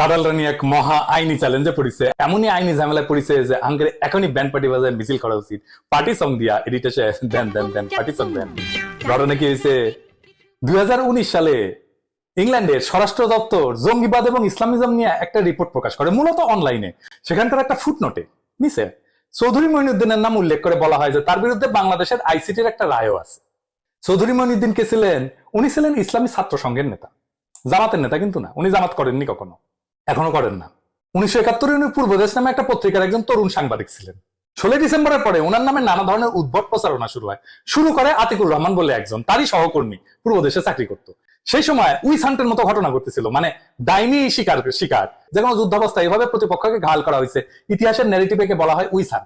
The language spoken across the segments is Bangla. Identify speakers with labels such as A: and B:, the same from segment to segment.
A: কাটাল রানী এক মহা আইনি চ্যালেঞ্জে পড়েছে। এমনই আইনি ঝামেলায় পড়েছে যে আঙ্গের এখনই ব্যান্ড পার্টি বাজায় মিছিল করা উচিত। পার্টি সং দিয়া এডিটেশে দেন দেন দেন পার্টি সং দেন। ঘটনা কি হয়েছে? দুই সালে ইংল্যান্ডের স্বরাষ্ট্র দপ্তর জঙ্গিবাদ এবং ইসলামিজম নিয়ে একটা রিপোর্ট প্রকাশ করে, মূলত অনলাইনে সেখানকার একটা ফুটনোটে নিচে। চৌধুরী মঈনুদ্দিনের নাম উল্লেখ করে বলা হয় যে তার বিরুদ্ধে বাংলাদেশের আইসিটির একটা রায়ও আছে। চৌধুরী মঈনুদ্দিন কে ছিলেন, উনি ছিলেন ইসলামী ছাত্র সংঘের নেতা। জামাতের নেতা কিন্তু না, উনি জামাত করেননি কখনো। এখনও করেন না। উনিশশো একাত্তরে উনি পূর্বদেশ নামে একটা পত্রিকার একজন তরুণ সাংবাদিক ছিলেন। ডিসেম্বরের পরে ওনার নামে নানা ধরনের উদ্ভট প্রচারণা শুরু হয়। শুরু করে আতিকুর রহমান বলে একজন, তারই সহকর্মী পূর্বদেশে চাকরি করত। সেই সময় উই সান্টের মতো ঘটনা ঘটেছিল মানে ডাইনি শিকার শিকার, যে কোনো যুদ্ধাবস্থায় এভাবে প্রতিপক্ষকে ঘাল করা হয়েছে। ইতিহাসের ন্যারেটিভে বলা হয় উইসান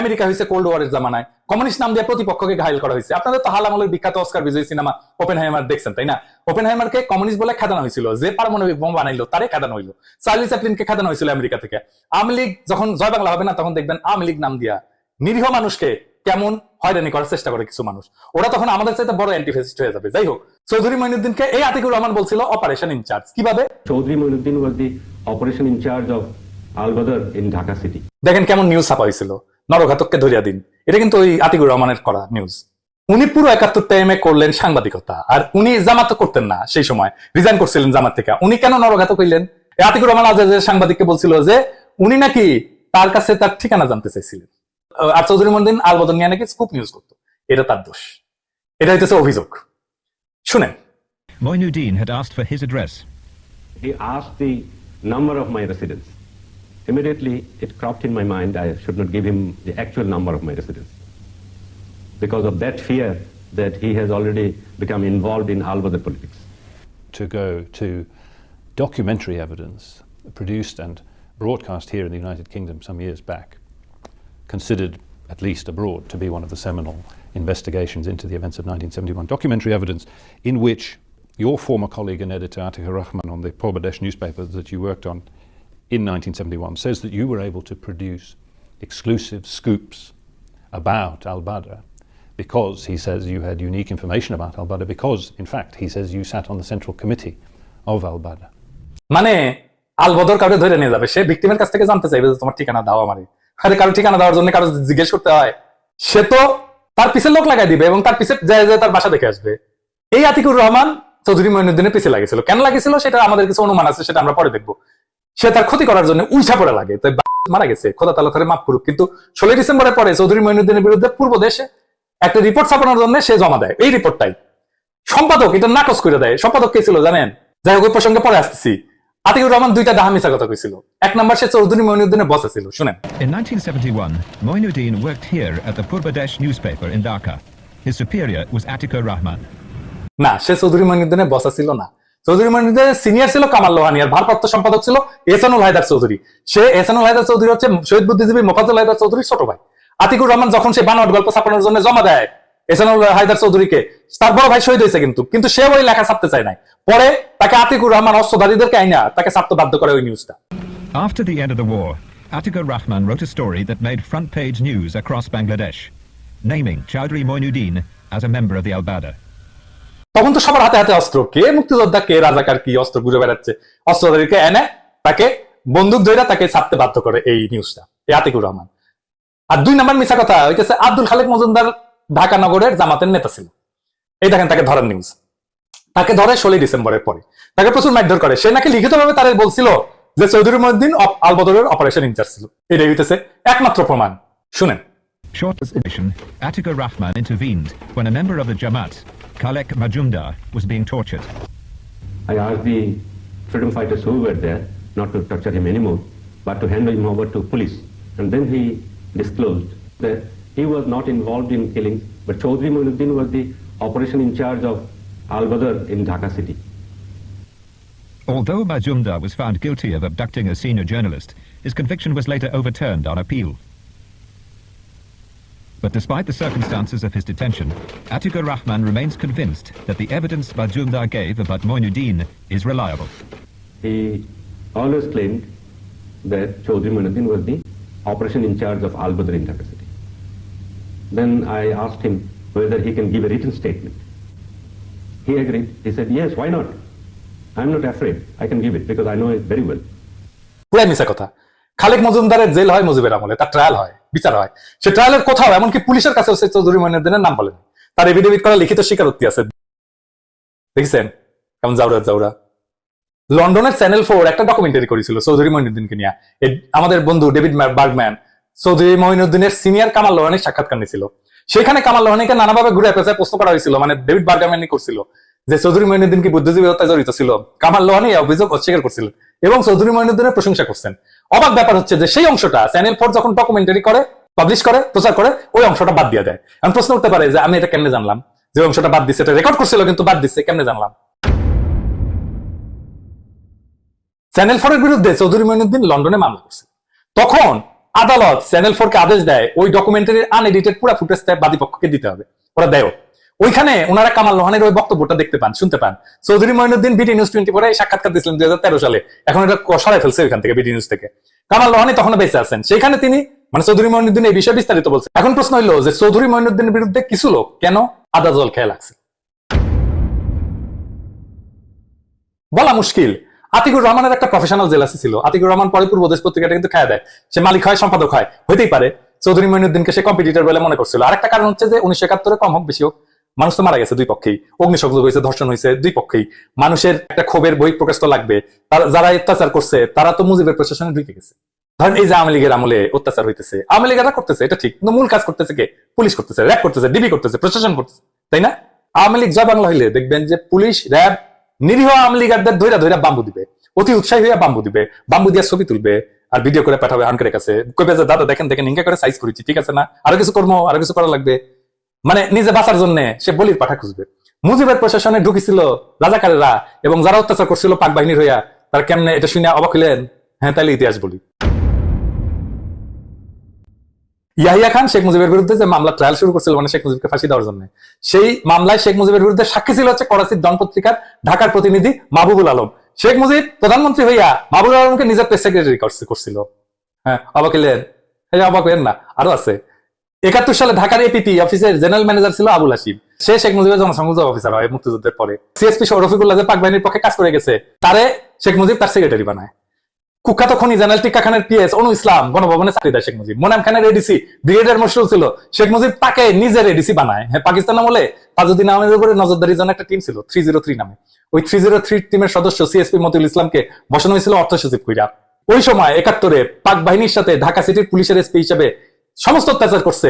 A: আমেরিকা হয়েছে কোল্ড ওয়ারের জামানায়। কমিউনিস্ট নাম দিয়ে প্রতিপক্ষকে ঘায়ল করা হয়েছে আপনাদের তো হালামলের বিখ্যাত অস্কার বিজয়ী সিনেমা ওপেন হাইমার দেখছেন তাই না? ওপেন হাইমারকে কমিউনিস্ট বলে খেদানো হয়েছিল। যে পারমাণবিক বোম বানাইলো তারে খেদানো হইল। চার্লি চ্যাপলিনকে খেদানো হয়েছিল আমেরিকা থেকে। আওয়ামী লীগ যখন জয় বাংলা হবে না তখন দেখবেন আওয়ামী লীগ নাম দিয়া নিরীহ মানুষকে কেমন হয়রানি করার চেষ্টা করে কিছু মানুষ। ওরা তখন আমাদের চাইতে বড় অ্যান্টিফেসিস্ট হয়ে যাবে। যাই হোক চৌধুরী মঈনুদ্দিনকে এই আতিকুর রহমান বলছিল অপারেশন ইনচার্জ কীভাবে?
B: Chaudhry Moinuddin was the operation incharge Al Badr in Dhaka city.
A: দেখেন কেমন নিউজ ছাপা হয়েছিল। নরঘাতককে ধরিয়া দিন। এটা কিন্তু ওই আতিকুর রহমানের করা নিউজ উনি পুরো একাত্তর টাইমে করলেন সাংবাদিকতা আর উনি জামাত করতেন না সেই সময়। রিজাইন করছিলেন জামাত থেকে। উনি কেন নরঘাতক হইলেন? আতিকুর রহমান আজাদের সাংবাদিককে বলছিল যে উনি নাকি তার কাছে তার ঠিকানা জানতে চাইছিলেন। আর চৌধুরী মন্দিন আলবদন নিয়ে নাকি স্কুপ নিউজ করতো। এটা তার দোষ। এটা হইতেছে অভিযোগ। শুনেন।
C: Moinuddin had asked for his address.
B: He asked the number of my residence. Immediately, it cropped in my mind I should not give him the actual number of my residence. Because of that fear that he has already become involved in Al Badr politics.
D: to go to documentary evidence produced and broadcast here in the United Kingdom some years back, considered at least abroad to be one of the seminal investigations into the events of 1971. Documentary evidence in which your former colleague and editor Atika Rahman on the Porbadesh newspaper that you worked on in 1971 says that you were able to produce exclusive scoops about Al Badr because he says you had unique information about Al Badr because, in fact, he says you sat on the central committee of Al Badr.
A: মানে আলবদর কাউকে ধরে নিয়ে যাবে। সে ভিক্টিমের কাছ থেকে জানতে চাইবে যে তোমার ঠিকানা দাও আমারে। আরে কারও ঠিকানা দেওয়ার জন্য কারও জিজ্ঞেস করতে হয়। সে তো তার পিছে লোক লাগাই দিবে এবং তার পিছে যায় যায় তার বাসা দেখে আসবে। এই আতিকুর রহমান চৌধুরী মঈনুদ্দিনের পিছে লাগেছিল কেন লাগেছিল সেটা আমাদের কিছু অনুমান আছে সেটা আমরা পরে দেখব। সে তার ক্ষতি করার জন্য উইসা পড়ে লাগে। তাই মারা গেছে খোদা তালা তারে মাফ করুক। কিন্তু ষোলোই ডিসেম্বরের পরে চৌধুরী মঈনুদ্দিনের বিরুদ্ধে পূর্ব দেশে একটা রিপোর্ট ছাপানোর জন্য সে জমা দেয়। এই রিপোর্টটাই। সম্পাদক এটা নাকচ করে দেয়। সম্পাদক কে ছিল জানেন? যাই হোক ওই প্রসঙ্গে পরে আসতেছি। আতিকুর রহমান দুইটা ডাহা মিশা কথা কইছিল। এক নাম্বার সে চৌধুরী মঈনুদ্দিনের বসে ছিল শুনেন।
C: In 1971, Moinuddin worked here at the Purbadesh newspaper in Dhaka. His superior was Atika Rahman.
A: না সে চৌধুরী মঈনুদ্দিনের বসা ছিল না। চৌধুরী মঈনুদ্দিনের সিনিয়র ছিল কামাল লোহানি আর ভারপ্রাপ্ত সম্পাদক ছিল এহসানুল হায়দার চৌধুরী। সে এহসানুল হায়দার চৌধুরী হচ্ছে শহীদ বুদ্ধিজীবী মোফাজুল হায়দার চৌধুরীর ছোট ভাই। আতিকুর রহমান যখন সে বানোয়াট গল্প ছাপানোর জন্য জমা দেয় এহসানুল হায়দার চৌধুরীকে তার বড় ভাই শহীদ হয়েছে কিন্তু কিন্তু সে ওই লেখা ছাপতে চায় নাই। পরে তাকে আতিকুর রহমান অস্ত্রধারীদেরকে আইনা তাকে ছাপতে বাধ্য করে ওই নিউজটা
C: After the end of the war, Atika Rahman wrote a story that made front page news across Bangladesh, naming Chowdhury Moinuddin as a member of the Al Badr.
A: তখন তো সবার হাতে হাতে অস্ত্র। কে মুক্তিযোদ্ধা কে রাজাকার কি অস্ত্র ঘুরে বেড়াচ্ছে? অস্ত্রধারীকে এনে তাকে বন্দুক ধরে তাকে ছাপতে বাধ্য করে এই নিউজটা এই আতিকুর রহমান। আর দুই নাম্বার মিশা কথা হইতেছে আব্দুল খালেক মজুমদার ঢাকা নগরের জামাতের নেতা ছিল। এই দেখেন তাকে ধরার নিউজ তাকে ধরে ষোলোই ডিসেম্বরের পরে। তাকে প্রচুর মারধর করে। সে নাকি লিখিতভাবে তাদের বলছিল যে চৌধুরী মহিউদ্দিন আলবদরের অপারেশন ইনচার্জ ছিল। এটাই হইতেছে একমাত্র প্রমাণ। শুনেন।
C: Short edition, Atika Rahman intervened when a member of the Jamaat, Khalek Majumdar, was being tortured.
B: I asked the freedom fighters who were there not to torture him anymore, but to hand him over to police. And then he disclosed that he was not involved in killings, but Chaudhry Moinuddin was the operation in charge of Al Badr in Dhaka city.
C: Although Majumdar was found guilty of abducting a senior journalist, his conviction was later overturned on appeal. But despite the circumstances of his detention, Atika Rahman remains convinced that the evidence Majumdar gave about Moinuddin is reliable.
B: He always claimed that Chaudhry Moinuddin was the operation in charge of Al Badr in Dhaka city. Then I asked him whether he can give a written statement. He agreed. He said, yes, why not? I'm not afraid. I can give it because I know it very well.
A: পুরাই মিশা কথা খালেক মজুমদারের জেল হয় মুজিবের আমলে তার ট্রায়াল হয় বিচার হয়। সে ট্রায়ালের কোথাও, এমনকি পুলিশের কাছে সে চৌধুরী মইনুদ্দিনের নাম বলেন। তার এভিডেভিট করা লিখিত স্বীকারোক্তি আছে। দেখছেন? কেমন জাউরা জাউরা। লন্ডনের চ্যানেল ফোর একটা ডকুমেন্টারি করেছিল চৌধুরী মইনুদ্দিনকে নিয়ে। আমাদের বন্ধু ডেভিড বার্গম্যান চৌধুরী মইনুদ্দিনের সিনিয়র কামাল লোহানির সাক্ষাৎকার নিয়েছিল। সেখানে কামাল লোহানিকে নানাভাবে ঘুরে পেঁচায় প্রশ্ন করা হয়েছিল মানে ডেভিড বার্গাম্যানই করছিল, যে চৌধুরী মহিনুদ্দিন কি বুদ্ধিজীবী হত্যায় জড়িত ছিল? কামাল লোহানি অভিযোগ অস্বীকার করছিলেন এবং চৌধুরী মইনুদ্দিনের প্রশংসা করছেন। অবাক ব্যাপার হচ্ছে যে সেই অংশটা চ্যানেল ফোর যখন ডকুমেন্টারি করে পাবলিশ করে, প্রচার করে, ওই অংশটা বাদ দিয়ে দেয়। আমি প্রশ্ন করতে পারে যে আমি এটা কেমনে জানলাম? যে অংশটা বাদ দিচ্ছে এটা রেকর্ড করছিল কিন্তু বাদ দিচ্ছে কেমনে জানলাম? চ্যানেল ফোরের বিরুদ্ধে চৌধুরী মইনুদ্দিন লন্ডনে মামলা করছে। তখন আদালত চ্যানেল ফোর কে আদেশ দেয়, ওই ডকুমেন্টারির আনএডিটেড পুরো ফুটেজ বাদী পক্ষকে দিতে হবে। ওরা দেয় ওইখানে ওনারা কামাল লোহানের ওই বক্তব্যটা দেখতে পান, শুনতে পান। Chowdhury Mainuddin BD news twenty ফোরে সাক্ষাৎকার দিয়েছিলেন দুই সালে। এখন এটা সরাই ফেলছে ওইখান থেকে বিডি নিউজ থেকে। কামাল লোহানি তখন বেঁচে আছেন। সেখানে তিনি মানে চৌধুরী মইনুদ্দিন এই বিষয়ে বিস্তারিত বলছে এখন প্রশ্ন হইল যে চৌধুরী মইনুদ্দিনের বিরুদ্ধে কিছু লোক কেন আদা জল খেয়ে লাগছে? বলা মুশকিল। আতিকুর রহমানের একটা প্রফেশনাল জেলাসি ছিল। আতিকুর রহমান পরে পূর্বদেশ পত্রিকাটা কিন্তু খায় দেয়। সে মালিক হয়, সম্পাদক হয়। হইতেই পারে। চৌধুরী মইনুদ্দিনকে সে কম্পিটিটর বলে মনে করছিল। আরেকটা কারণ হচ্ছে যে উনিশশো একাত্তরে কম হোক, বেশি হোক। মানুষ তো মারা গেছে দুই পক্ষেই। অগ্নিসংযোগ হয়েছে, ধর্ষণ হয়েছে, দুই পক্ষেই। মানুষের একটা ক্ষোভের বই প্রকাশ তো লাগবে। তারা যারা অত্যাচার করছে, তারা তো মুজিবের প্রশাসনে ঢুকে গেছে। ধরেন এই যে আওয়ামী লীগের আমলে অত্যাচার হইতেছে। আওয়ামী লীগেরা করতেছে, এটা ঠিক। কিন্তু মূল কাজ করতেছে কে? পুলিশ করতেছে, র্যাব করতেছে, ডিবি করতেছে, প্রশাসন করতেছে। তাই না? আওয়ামী লীগ জয় বাংলা হইলে দেখবেন যে পুলিশ, র্যাব, নিরীহ আওয়ামী লীগারদের ধৈরা ধৈরা বাম্বু দিবে। অতি উৎসাহী হইয়া বাম্বু দিবে। বাম্বু দিয়ে ছবি তুলবে আর ভিডিও করে পাঠাবে আনকারের কাছে। কইবে যে, দাদা, দেখেন দেখেন ইঙ্গা করে সাইজ করেছি, ঠিক আছে না? আরও কিছু কর্ম, আরও কিছু করা লাগবে। মানে নিজে বাঁচার জন্য সে বলির পাঠা খুঁজবে। মুজিবের প্রশাসনে ঢুকিছিল রাজাকারেরা এবং যারা অত্যাচার করছিল পাক বাহিনীর হইয়া, তারা কেমনে এটা শুনে অবাক হইলেন? হ্যাঁ তাহলে ইতিহাস বলি। ইয়াহিয়া খান শেখ মুজিবের বিরুদ্ধে যে মামলা ট্রায়াল শুরু করছিল মানে শেখ মুজিবকে ফাঁসি দেওয়ার জন্য, সেই মামলায় শেখ মুজিবের বিরুদ্ধে সাক্ষী ছিল হচ্ছে করাচির ডন পত্রিকার ঢাকার প্রতিনিধি মাহবুবুল আলম। শেখ মুজিব প্রধানমন্ত্রী হইয়া মাহবুবুল আলমকে নিজের প্রেস সেক্রেটারি করছিল। হ্যাঁ অবাক হইলেন? এই অবাক হইলেন না, আরও আছে। একাত্তর সালে ঢাকার এপিপি অফিসের জেনারেল ম্যানেজার ছিল আবুল হাসিম সে শেখ মুজিবের জনসংযোগ অফিসার হয় মুক্তিযুদ্ধের পরে। সিএসপি রফিকুল্লাহ যে পাক বাহিনীর পক্ষে কাজ করে গেছে, তারে শেখ মুজিব তার সেক্রেটারি বানায়। কুখ্যাত খনি জেনারেল টিক্কা খানের পিএস অনু ইসলাম গণভবনে চাকরি দেয় শেখ মুজিব। মোনাম খানের এডিসি ব্রিগেডিয়ার মশরুল ছিল। শেখ মুজিব তাকে নিজের এডিসি বানায়। হ্যাঁ পাকিস্তান আমলে তাজউদ্দিন আহমেদের উপরে নজরদারির জন্য একটা টিম ছিল থ্রি জিরো থ্রি নামে। ওই থ্রি জিরো থ্রি টিমের সদস্য সিএসপি মতিউল ইসলামকে বসানো হয়েছিল অর্থ সচিব কুইরা। ওই সময় একাত্তরে পাক বাহিনীর সাথে ঢাকা সিটির পুলিশের এসপি হিসেবে সমস্ত অত্যাচার করছে,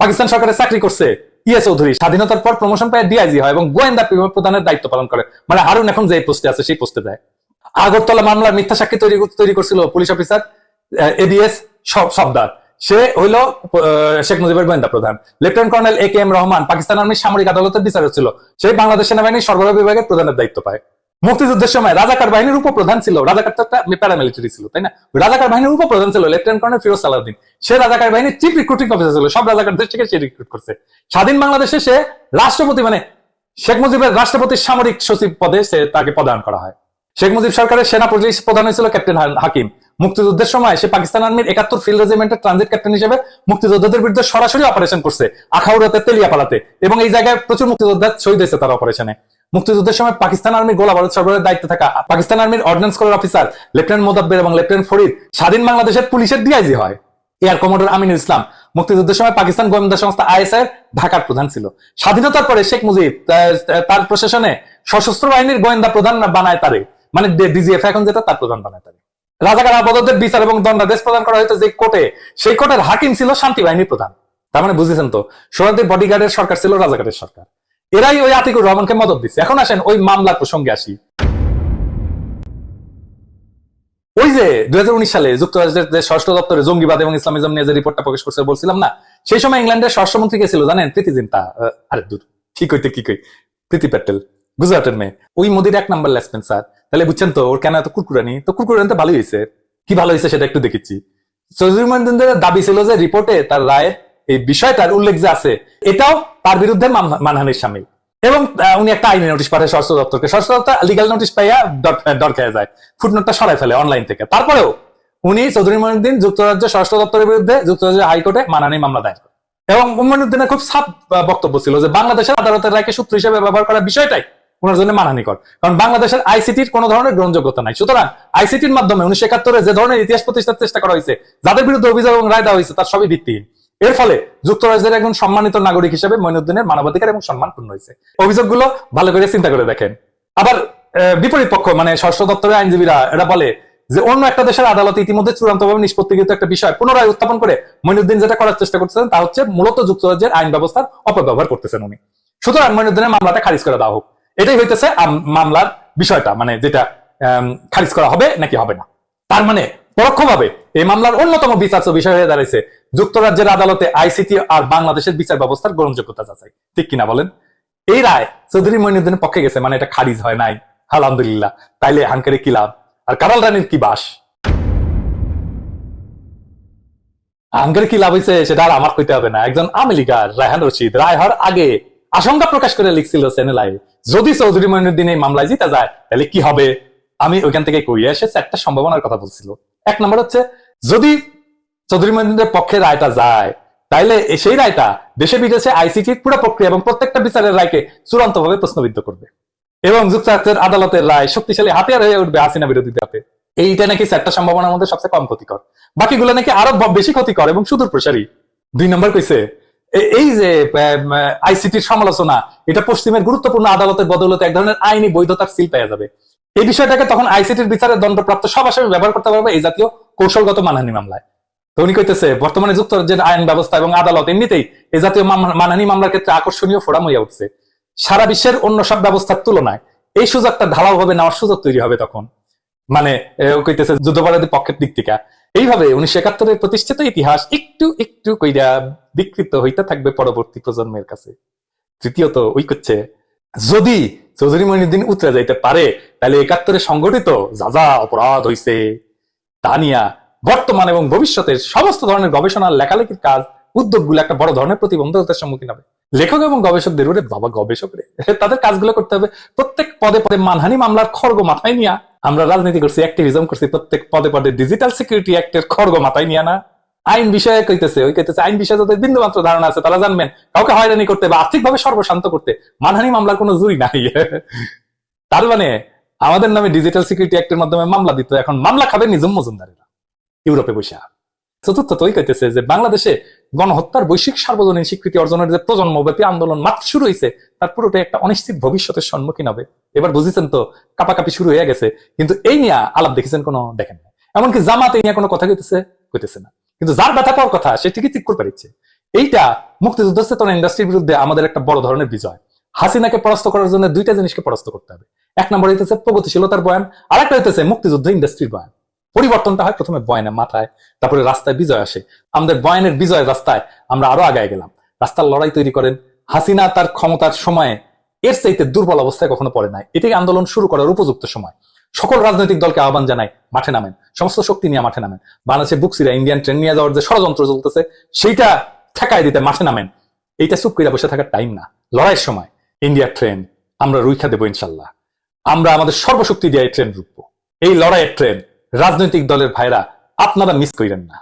A: পাকিস্তান সরকারের চাকরি করছে ইয়ে চৌধুরী। স্বাধীনতার পর প্রমোশন পায় ডিআইজি হয় এবং গোয়েন্দা বিভাগ প্রধানের দায়িত্ব পালন করে। মানে হারুন এখন যে পোস্টে আছে, সেই পোস্টে দেয় আগরতলা মামলার মিথ্যা সাক্ষী তৈরি তৈরি করছিল পুলিশ অফিসার এবিএস সবদার। সে হইল শেখ মুজিবের গোয়েন্দা প্রধান। Lieutenant colonel A K M Rahman Pakistan আর্মির সামরিক আদালতের বিচারক ছিল। সে বাংলাদেশ সেনাবাহিনীর সরবরাহ বিভাগের প্রধানের দায়িত্ব পায়। মুক্তিযুদ্ধের সময় রাজাকার বাহিনীর উপপ্রধান ছিল, রাজাকার তো একটা প্যারামিলিটারি ছিল, তাই না? রাজাকার বাহিনীর উপপ্রধান ছিল লেফটেন্যান্ট কর্নেল ফিরোজ সালাউদ্দিন সে রাজাকার বাহিনীর চিফ রিক্রুটিং অফিসার ছিল, সব রাজাকারদের থেকে সে রিক্রুট করছে। স্বাধীন বাংলাদেশে সে রাষ্ট্রপতি মানে শেখ মুজিবের রাষ্ট্রপতির সামরিক সচিব পদে সে তাকে প্রদান করা হয়। শেখ মুজিব সরকারের সেনা পুলিশ প্রধান হয়েছিল ক্যাপ্টেন হাকিম মুক্তিযুদ্ধের সময় সে পাকিস্তান আর্মির একাত্তর ফিল্ড রেজিমেন্টের ট্রানজিট ক্যাপ্টেন হিসেবে মুক্তিযোদ্ধাদের বিরুদ্ধে সরাসরি অপারেশন করছে, আখাউড়াতে তেলিয়াপাড়াতে। এবং এই জায়গায় প্রচুর মুক্তিযোদ্ধা শহীদ হয়েছে তার অপারেশনে মুক্তিযুদ্ধের সময় পাকিস্তান আর্মির গোলা বারুদ সরবরাহের দায়িত্বে থাকা পাকিস্তান আর্মির অর্ডিন্যান্স করের অফিসার লেফটেন্যান্ট মোদাব্বের এবং লেফটেন্যান্ট ফরিদ স্বাধীন বাংলাদেশের পুলিশের ডিআইজি হয়। এয়ার কমোডর আমিনুল ইসলাম মুক্তিযুদ্ধের সময় পাকিস্তান গোয়েন্দা সংস্থা আইএসআই ঢাকার প্রধান ছিল। স্বাধীনতার পরে শেখ মুজিব তার প্রশাসনে সশস্ত্র বাহিনীর গোয়েন্দা প্রধান বানায় তারে। মানে ডিজিএফ এখন যেটা, তার প্রধান বানায় তারে। রাজাকার আপাততের বিচার এবং দণ্ডাদেশ প্রদান করা হয়েছে যে কোর্টে, সেই কোর্টের হাকিম ছিল শান্তি বাহিনীর প্রধান। তার মানে বুঝেছেন তো সোহাদের বডিগার্ডের সরকার ছিল রাজাকারের সরকার। এরাই ওই আতিকুর রহমানকে মদত দিচ্ছে এখন আসেন ওই মামলার প্রসঙ্গে আসি। ওই যে দুই সালে যুক্তরাষ্ট্রের যে ষষ্ঠ দপ্তরে জঙ্গিবাদ এবং ইসলামিজম নিয়ে যে রিপোর্টটা প্রকাশ করছে বলছিলাম না, সেই সময় ইংল্যান্ডের স্বরাষ্ট্রমন্ত্রী কে ছিল জানেন? প্রীতি জিন্তা। আরে দূর। কি কইতে, কি কই? প্রীতি প্যাটেল, গুজরাটের মেয়ে। ওই মোদির এক নাম্বার লেসপেন স্যার। তাহলে বুঝছেন তো, ওর কেন এত কুরকুরানি? তো কুরকুরানি তো ভালোই হয়েছে কি ভালো হয়েছে সেটা একটু দেখেছি। চৌধুরী মহিন্দ্রের দাবি ছিল যে রিপোর্টে তার রায় এই বিষয়টার উল্লেখ যে আছে, এটাও তার বিরুদ্ধে মানহানির সামিল। এবং উনি একটা আইনি নোটিশ পাঠায় স্বরাষ্ট্র দপ্তরকে। স্বরাষ্ট্র দপ্তর লিগাল নোটিশ পাইয়া খেয়ে যায়। ফুটনোটটা সরাই ফেলে অনলাইন থেকে। তারপরেও উনি চৌধুরী মহিউদ্দিন যুক্তরাজ্য স্বরাষ্ট্র দপ্তরের বিরুদ্ধে যুক্তরাজ্য হাইকোর্টে মানহানি মামলা দায়ের এবং মহিউদ্দিনের খুব সাফ বক্তব্য ছিল যে বাংলাদেশের আদালতের রায়কে সূত্র হিসেবে ব্যবহার করার বিষয়টাই ওনার জন্য মানহানিকর। কারণ বাংলাদেশের আইসিটির কোনো ধরনের গ্রহণযোগ্যতা নাই। সুতরাং আইসিটির মাধ্যমে উনিশশো একাত্তরে যে ধরনের ইতিহাস প্রতিষ্ঠার চেষ্টা করা হয়েছে, যাদের বিরুদ্ধে অভিযোগ এবং রায় দেওয়া হয়েছে, তার সবই ভিত্তিহীন। এর ফলে যুক্তরাজ্যের একজন সম্মানিত নাগরিক হিসেবে মইনুদ্দিনের মানবাধিকার এবং সম্মান পূর্ণ হয়েছে। অভিযোগগুলো ভালো করে চিন্তা করে দেখেন। আবার বিপরীত পক্ষ মানে স্বরাষ্ট্র দপ্তরের আইনজীবীরা এটা বলে যে অন্য একটা দেশের আদালতে ইতিমধ্যে চূড়ান্তভাবে নিষ্পত্তিকৃত একটা বিষয় পুনরায় উত্থাপন করে মইনুদ্দিন যেটা করার চেষ্টা করতেছেন, তা হচ্ছে মূলত যুক্তরাজ্যের আইন ব্যবস্থার অপব্যবহার করতেছেন উনি। সুতরাং মইনুদ্দিনের মামলাটা খারিজ করে দেওয়া হোক। এটাই হইতেছে মামলার বিষয়টা মানে যেটা খারিজ করা হবে নাকি হবে না। তার মানে পরোক্ষভাবে এই মামলার অন্যতম বিচার্য বিষয় হয়ে দাঁড়িয়েছে যুক্তরাজ্যের আদালতে আইসিটি আর বাংলাদেশের বিচার ব্যবস্থার গ্রহণযোগ্যতা যাচাই। ঠিক কিনা বলেন? এই রায় চৌধুরী মইনুদ্দিনের পক্ষে গেছে মানে এটা খারিজ হয় নাই। আলহামদুলিল্লাহ। তাইলে হাঙ্কারে কি লাভ? আর কারাল রানীর কি বাস? হাঙ্কারে কি লাভ হয়েছে সেটা আর আমার কইতে হবে না। একজন আমেরিকার, রায়হান রশিদ। রায় হওয়ার আগে আশঙ্কা প্রকাশ করে লিখছিল চ্যানেলায় যদি চৌধুরী মইনুদ্দিন এই মামলায় জিতা যায় তাহলে কি হবে? আমি ওইখান থেকে কইয়ে এসেছে একটা সম্ভাবনার কথা বলছিল। এক নম্বর হচ্ছে, যদি চৌধুরী মহিন্দ্রের পক্ষে রায়টা যায়, তাইলে সেই রায়টা দেশে বিদেশে আইসিটির পুরো প্রক্রিয়া এবং প্রত্যেকটা বিচারের রায়কে চূড়ান্তভাবে প্রশ্নবিদ্ধ করবে। এবং যুক্তরাষ্ট্রের আদালতের রায় শক্তিশালী হাতিয়ার হয়ে উঠবে হাসিনা বিরোধী হাতে। এইটা নাকি চারটা সম্ভাবনার মধ্যে সবচেয়ে কম ক্ষতিকর? বাকিগুলো নাকি আরও বেশি ক্ষতিকর এবং সুদূর প্রসারী দুই নম্বর কইছে এই যে আইসিটির সমালোচনা, এটা পশ্চিমের গুরুত্বপূর্ণ আদালতের বদলতে এক ধরনের আইনি বৈধতার সিল পেয়ে যাবে। এই বিষয়টাকে তখন আইসিটির বিচারে দণ্ডপ্রাপ্ত সব আসামি ব্যবহার করতে পারবে এই জাতীয় কৌশলগত মানহানি মামলায়। তো উনি কইতেছে, বর্তমানে যুক্তরাজ্যের আইন ব্যবস্থা এবং আদালত এমনিতেই এই জাতীয় মানহানি মামলার ক্ষেত্রে আকর্ষণীয় ফোরাম হইয়া উঠছে। সারা বিশ্বের অন্য সব ব্যবস্থার তুলনায় এই সুযোগটা ঢালাও ভাবে নেওয়ার সুযোগ তৈরি হবে তখন। মানে কইতেছে, যুদ্ধপরাধী পক্ষের দিক থেকে। এইভাবে উনিশশো একাত্তরের প্রতিষ্ঠিত ইতিহাস একটু একটু কইরা বিকৃত হইতে থাকবে পরবর্তী প্রজন্মের কাছে। তৃতীয়ত ওই করছে যদি চৌধুরী মহিনুদ্দিন উতরে যাইতে পারে, তাহলে একাত্তরে সংগঠিত যা যা অপরাধ হইছে, তা নিয়া বর্তমান এবং ভবিষ্যতের সমস্ত ধরনের গবেষণার লেখালেখির কাজ উদ্যোগগুলো একটা বড় ধরনের প্রতিবন্ধকতার সম্মুখীন হবে। লেখক এবং গবেষকদের বাবা গবেষক রে তাদের কাজগুলো করতে হবে। প্রত্যেক পদে পদে মানহানি মামলার খড়গ মাথায় নিয়া আমরা রাজনীতি করছি অ্যাক্টিভিজম করছি, প্রত্যেক পদে পদে ডিজিটাল সিকিউরিটি অ্যাক্টের খড়গ মাথায় নিয়া না আইন বিষয়ে কইতেছে, ওই কইতেছে, আইন বিষয়ে যাদের বিন্দু মাত্র ধারণা আছে তারা জানবেন। কাউকে হয়রানি করতে বা আর্থিকভাবে সর্বশান্ত করতে মানহানি মামলার কোনো জুরি নাই। তার মানে আমাদের নামে ডিজিটাল সিকিউরিটি অ্যাক্টের মাধ্যমে মামলা দিত, এখন মামলা খাবে নিজম মজুমদারেরা, ইউরোপে বসে। চতুর্থ তো কইতেছে যে বাংলাদেশে গণহত্যার বৈশ্বিক সার্বজনীন স্বীকৃতি অর্জনের যে প্রজন্মব্যাপী আন্দোলন মাত্র শুরু হয়েছে তার পুরোটাই একটা অনিশ্চিত ভবিষ্যতের সম্মুখীন হবে। এবার বুঝেছেন তো, কাপাকাপি শুরু হয়ে গেছে, কিন্তু এই নিয়ে আলাপ দেখেছেন কোনো দেখেন না এমনকি জামাত নিয়ে কোনো কথা কইতেছে কইতেছে না। কিন্তু যার ব্যথা পাওয়ার কথা, সে ঠিকই ঠিক করে এইটা মুক্তিযুদ্ধ চেতনা ইন্ডাস্ট্রির বিরুদ্ধে আমাদের একটা বড় ধরনের বিজয়। হাসিনাকে পরাস্ত করার জন্য দুইটা জিনিসকে পরাস্ত করতে হবে। এক নম্বর হইতেছে প্রগতিশীলতার বয়ান আর একটা হইতেছে মুক্তিযুদ্ধ ইন্ডাস্ট্রির বয়ান। পরিবর্তনটা হয় প্রথমে বয়ানে মাথায়, তারপরে রাস্তায় বিজয় আসে। আমাদের বয়ানের বিজয় রাস্তায় আমরা আরও আগায় গেলাম। রাস্তার লড়াই তৈরি করেন। হাসিনা তার ক্ষমতার সময়ে এর চাইতে দুর্বল অবস্থায় কখনো পড়ে নাই। এটাই আন্দোলন শুরু করার উপযুক্ত সময়। সকল রাজনৈতিক দলকে আহ্বান জানাই, মাঠে নামেন। সমস্ত শক্তি নিয়ে মাঠে নামেন। বাংলাদেশে বুকসিরা, ইন্ডিয়ান ট্রেন নিয়ে যাওয়ার যে ষড়যন্ত্র চলতেছে, সেইটা ঠেকায় দিতে মাঠে নামেন। এইটা চুপ করে বসে থাকার টাইম না। লড়াইয়ের সময়, ইন্ডিয়ার ট্রেন, আমরা রুইখা দেবো ইনশাল্লাহ। আমরা আমাদের সর্বশক্তি দিয়ে এই ট্রেন রুখবো। এই লড়াইয়ের ট্রেন রাজনৈতিক দলের ভাইরা আপনারা মিস করেন না।